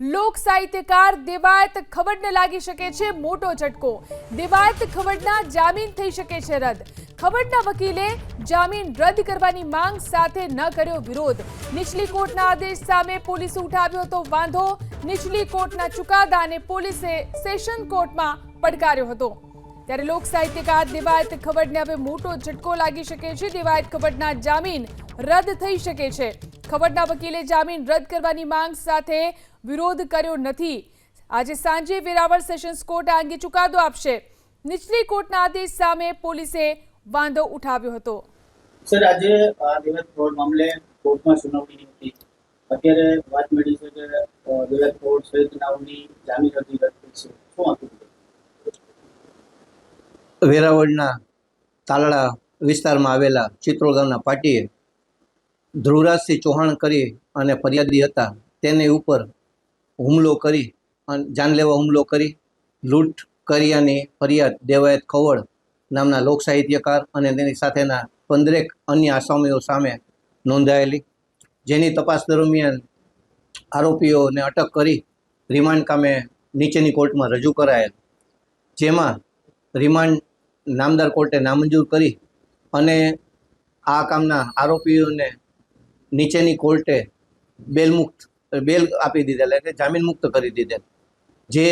લોક સાહિત્યકાર દેવાયત ખવડને લાગી શકે છે મોટો ઝટકો. દેવાયત ખવડના જામીન થઈ શકે છે રદ. ખવડના વકીલે જામીન રદ કરવાની માંગ સાથે ન કર્યો વિરોધ. નીચલી કોર્ટના આદેશ સામે પોલીસે ઉઠાવ્યો હતો વાંધો. નીચલી કોર્ટના ચુકાદાને પોલીસે સેશન કોર્ટમાં પડકાર્યો હતો. ત્યારે લોક સાહિત્યકાર દેવાયત ખવડને હવે મોટો ઝટકો લાગી શકે છે. દેવાયત ખવડના જામીન રદ થઈ શકે છે. ખવડના વકીલે જામીન રદ કરવાની માંગ સાથે વિરોધ કર્યો નથી. આજે સાંજે વેરાવળ સેશન્સ કોર્ટ આ અંગે ચુકાદો આપશે. નીચલી કોર્ટના આદેશ સામે પોલીસે વાંધો ઉઠાવ્યો હતો. સર આજે આ દેવત ફ્રોડ મામલે કોર્ટમાં સુનાવણી હતી અત્યારે વાત મળી છે કે દેવત ફ્રોડ સહિત નામની જામીન અરજી રદ થઈ છે. શું હતું વેરાવળના તાલડા વિસ્તારમાં આવેલા ચિત્રોલ ગામના પાટીએ ધ્રુવરાજસિંહ ચૌહાણ કરી અને ફરિયાદી હતા. તેની ઉપર હુમલો કરી અને જાનલેવા હુમલો કરી, લૂંટ કર્યાની ફરિયાદ દેવાયત ખવડ નામના લોક સાહિત્યકાર અને તેની સાથેના પંદરેક અન્ય આસામીઓ સામે નોંધાયેલી, જેની તપાસ દરમિયાન આરોપીઓને અટક કરી રિમાન્ડ કામે નીચેની કોર્ટમાં રજૂ કરાયેલ. જેમાં રિમાન્ડ નામદાર કોર્ટે નામંજૂર કરી અને આ કામના આરોપીઓને નીચેની કોર્ટે બેલ મુક્ત બેલ આપી દીધેલ એટલે જામીન મુક્ત કરી દીધેલ. જે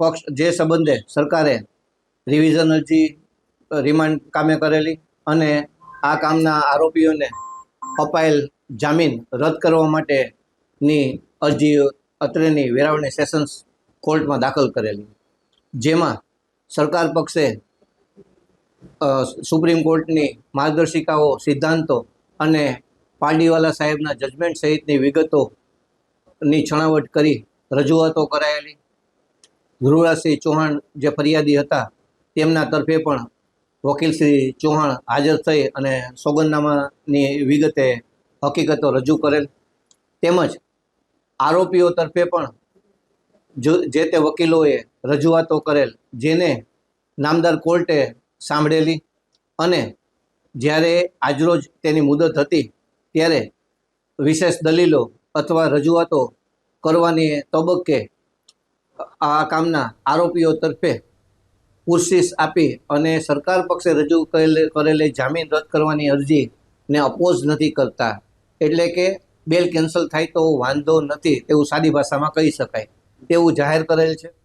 પક્ષ, જે સંબંધે સરકારે રિવિઝન અરજી રિમાન્ડ કામે કરેલી અને આ કામના આરોપીઓને અપાયેલ જામીન રદ કરવા માટેની અરજી અત્રેની વેરાવળની સેશન્સ કોર્ટમાં દાખલ કરેલી. જેમાં સરકાર પક્ષે સુપ્રીમ કોર્ટની માર્ગદર્શિકાઓ, સિદ્ધાંતો અને પાંડીવાલા સાહેબના જજમેન્ટ સહિતની વિગતોની છણાવટ કરી રજૂઆતો કરાયેલી. ધ્રુવરાજસિંહ ચૌહાણ જે ફરિયાદી હતા, તેમના તરફે પણ વકીલ શ્રી ચૌહાણ હાજર થઈ અને સોગંદનામાની વિગતે હકીકતો રજૂ કરેલ. તેમજ આરોપીઓ તરફે પણ જે તે વકીલોએ રજૂઆતો કરેલ, જેને નામદાર કોર્ટે સાંભળેલી અને જ્યારે આજરોજ તેની મુદત હતી, ત્યારે વિશેષ દલીલો અથવા રજૂઆતો કરવાની તબક્કે આ કામના આરોપીઓ તરફે પુરશીસ આપી અને સરકાર પક્ષે રજૂ કરેલી જામીન રદ કરવાની અરજીને અપોઝ નથી કરતા. એટલે કે બેલ કેન્સલ થાય તો વાંધો નથી, તેવું સાદી ભાષામાં કહી શકાય. તેવું જાહેર કરેલ છે.